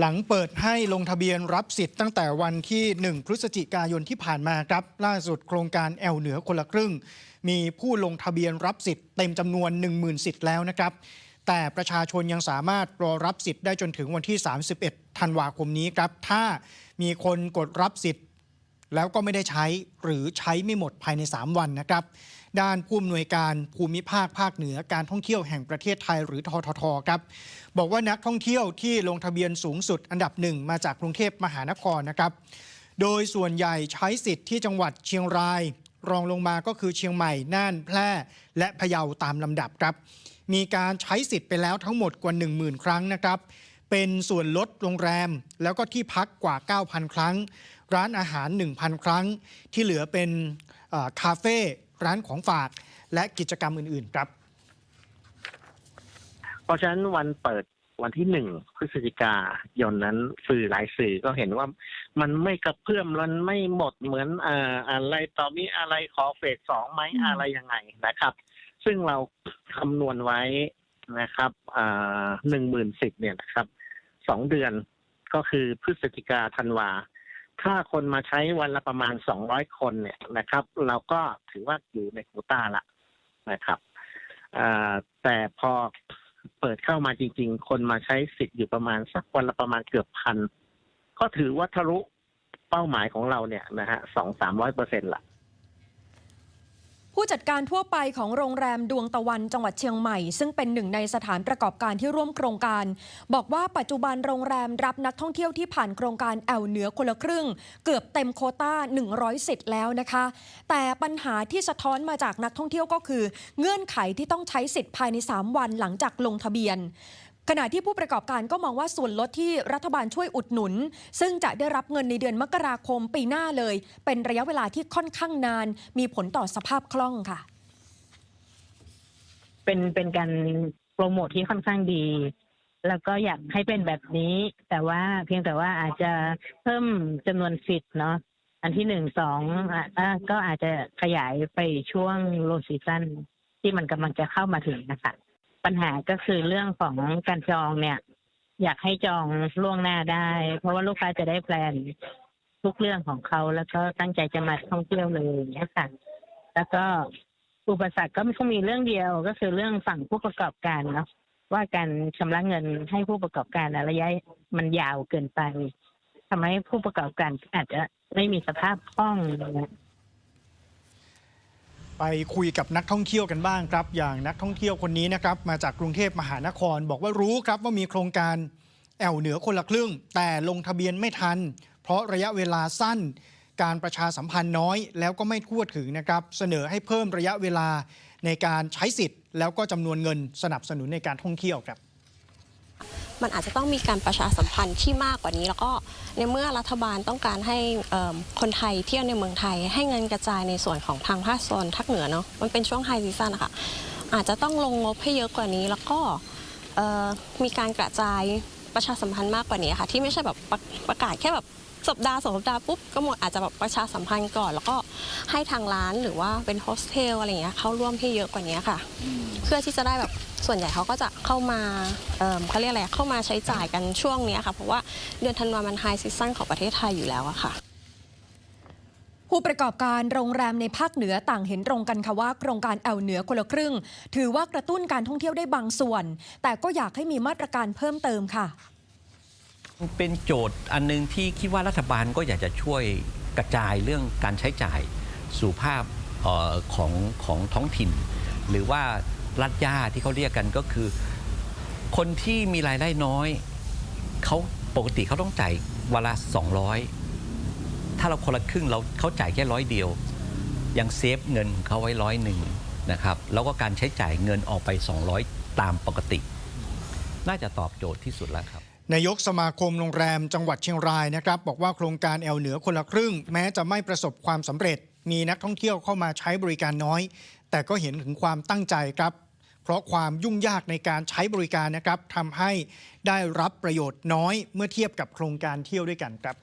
หลังเปิดให้ลงทะเบียนรับสิทธิ์ตั้งแต่วันที่ 1 พฤศจิกายนที่ผ่านมาครับ ล่าสุดโครงการแอลเหนือคนละครึ่ง มีผู้ลงทะเบียนรับสิทธิ์เต็มจำนวน 10,000 สิทธิ์แล้วนะครับ แต่ประชาชนยังสามารถรอรับสิทธิ์ได้จนถึงวันที่ 31 ธันวาคมนี้ครับ ถ้ามีคนกดรับสิทธิ์ แล้วก็ไม่ได้ใช้หรือใช้ไม่หมดภายใน 3 วันนะครับ ด้านผู้อำนวยการภูมิภาคภาคเหนือการท่องเที่ยวแห่งประเทศไทยหรือทททครับบอกว่านักท่องเที่ยวที่ลงทะเบียนสูงสุดอันดับหนึ่งมาจากกรุงเทพมหานครนะครับ โดยส่วนใหญ่ใช้สิทธิ์ที่จังหวัดเชียงราย รองลงมาก็คือเชียงใหม่น่านแพร่ และพะเยาตามลำดับครับ มีการใช้สิทธิ์ไปแล้วทั้งหมดกว่า 10,000 ครั้งนะครับ เป็นส่วนลดโรงแรม แล้วก็ที่พักกว่า 9,000 ครั้ง ร้านอาหาร 1,000 ครั้ง ที่เหลือเป็นคาเฟ่ร้านของฝาก และกิจกรรมอื่น ๆ ครับ เพราะฉะนั้นวันเปิดวันที่หนึ่งพฤศจิกายนนั้นสื่อหลายสื่อก็เห็นว่ามันไม่กระเพื่อมมันไม่หมดเหมือนอะไรต่อมีอะไรขอเฟสสองไหมอะไรยังไงนะครับ ซึ่งเราคำนวณไว้ นะครับหนึ่งหมื่นสิบเนี่ยนะครับสองเดือนก็คือพฤศจิกาธันวา ถ้าคนมาใช้วันละประมาณสองร้อยคนเนี่ยนะครับ เราก็ถือว่าอยู่ในโคต้าละนะครับแต่พอเปิดเข้ามาจริง ๆ คนมาใช้สิทธิ์อยู่ประมาณสักวันละประมาณเกือบพัน ก็ถือว่าทะลุเป้าหมายของเราเนี่ยนะฮะสองสามร้อยเปอร์เซ็นต์ละ ผู้จัดการทั่วไปของโรงแรมดวงตะวันจังหวัดเชียงใหม่ ซึ่งเป็นหนึ่งในสถานประกอบการที่ร่วมโครงการ บอกว่าปัจจุบันโรงแรมรับนักท่องเที่ยวที่ผ่านโครงการแอลเหนือคนละครึ่ง เกือบเต็มโคต้า 100สิทธิ์แล้วนะคะ แต่ปัญหาที่สะท้อนมาจากนักท่องเที่ยวก็คือ เงื่อนไขที่ต้องใช้สิทธิ์ภายใน 3 วันหลังจากลงทะเบียน ขณะที่ผู้ประกอบการก็มองว่าส่วนลดที่รัฐบาลช่วยอุดหนุน ซึ่งจะได้รับเงินในเดือนมกราคมปีหน้าเลย เป็นระยะเวลาที่ค่อนข้างนาน มีผลต่อสภาพคล่องค่ะ เป็นเป็นการโปรโมทที่ค่อนข้างดี แล้วก็อยากให้เป็นแบบนี้ แต่ว่าเพียงแต่ว่าอาจจะเพิ่มจำนวนสิทธิ์เนาะอันที่หนึ่งสองอะก็อาจจะขยายไปช่วงโลซีซันที่มันกำลังจะเข้ามาถึงนะคะ ปัญหาก็คือเรื่องของการจองเนี่ย อยากให้จองล่วงหน้าได้ เพราะว่าลูกค้าจะได้แพลนทุกเรื่องของเขาแล้วก็ตั้งใจจะมาท่องเที่ยวเลยนะคะแล้วก็อุปสรรคก็คงมีเรื่องเดียวก็คือเรื่องฝั่งผู้ประกอบการเนาะว่าการชำระเงินให้ผู้ประกอบการระยะมันยาวเกินไปทำให้ผู้ประกอบการอาจจะไม่มีสภาพคล่องนะ ไปคุยกับนักท่องเที่ยวกันบ้างครับ อย่างนักท่องเที่ยวคนนี้นะครับ มาจากกรุงเทพมหานคร บอกว่ารู้ครับว่ามีโครงการแอลเหนือคนละครึ่ง แต่ลงทะเบียนไม่ทัน เพราะระยะเวลาสั้น การประชาสัมพันธ์น้อย แล้วก็ไม่ทั่วถึงนะครับ เสนอให้เพิ่มระยะเวลาในการใช้สิทธิ์ แล้วก็จำนวนเงินสนับสนุนในการท่องเที่ยวครับ มันอาจจะต้องมีการประชาสัมพันธ์ที่มากกว่านี้ แล้วก็ในเมื่อรัฐบาลต้องการให้คนไทยเที่ยวในเมืองไทย ให้เงินกระจายในส่วนของทางภาคโซนภาคเหนือเนาะมันเป็นช่วงไฮซีซั่นนะคะอาจจะต้องลงงบให้เยอะกว่านี้แล้วก็มีการกระจาย ประชาสัมพันธ์มากกว่านี้ค่ะ ที่ไม่ใช่แบบประประกาศแค่แบบสัปดาห์สองสัปดาห์ปุ๊บก็หมดอาจจะแบบประชาสัมพันธ์ก่อน แล้วก็ให้ทางร้านหรือว่าเป็นโฮสเทลอะไรเงี้ยเข้าร่วมให้เยอะกว่านี้ค่ะ เพื่อที่จะได้แบบส่วนใหญ่เขาก็จะเข้ามาเอิ่มเขาเรียกอะไรเข้ามาใช้จ่ายกันช่วงเนี้ยค่ะ เพราะว่าเดือนธันวามันไฮซีซั่นของประเทศไทยอยู่แล้วอะค่ะ ผู้ประกอบการโรงแรมในภาคเหนือต่างเห็นตรงกันค่ะว่าโครงการแอลเหนือคนละครึ่ง ถือว่ากระตุ้นการท่องเที่ยวได้บางส่วน แต่ก็อยากให้มีมาตรการเพิ่มเติมค่ะ เป็นโจทย์อันหนึงที่คิดว่ารัฐบาลก็อยากจะช่วยกระจายเรื่องการใช้จ่ายสู่ภาพออของของท้องถิ่น หรือว่ารัฐย่าที่เขาเรียกกันก็คือ คนที่มีรายได้น้อยเขาปกติเขาต้องจ่ายวันละ200 ถ้าเราคนละครึ่งเราเขาจ่ายแค่ร้อยเดียว ยังเซฟเงินของเขาไว้ร้อยหนึ่งนะครับแล้วก็การใช้จ่ายเงินออกไป 200 ตามปกติ น่าจะตอบโจทย์ที่สุดแล้วครับนายกสมาคมโรงแรมจังหวัดเชียงรายนะครับบอกว่าโครงการแอลเหนือคนละครึ่ง แม้จะไม่ประสบความสำเร็จ มีนักท่องเที่ยวเข้ามาใช้บริการน้อย แต่ก็เห็นถึงความตั้งใจครับ เพราะความยุ่งยากในการใช้บริการนะครับทำให้ได้รับประโยชน์น้อยเมื่อเทียบกับโครงการเที่ยวด้วยกันครับ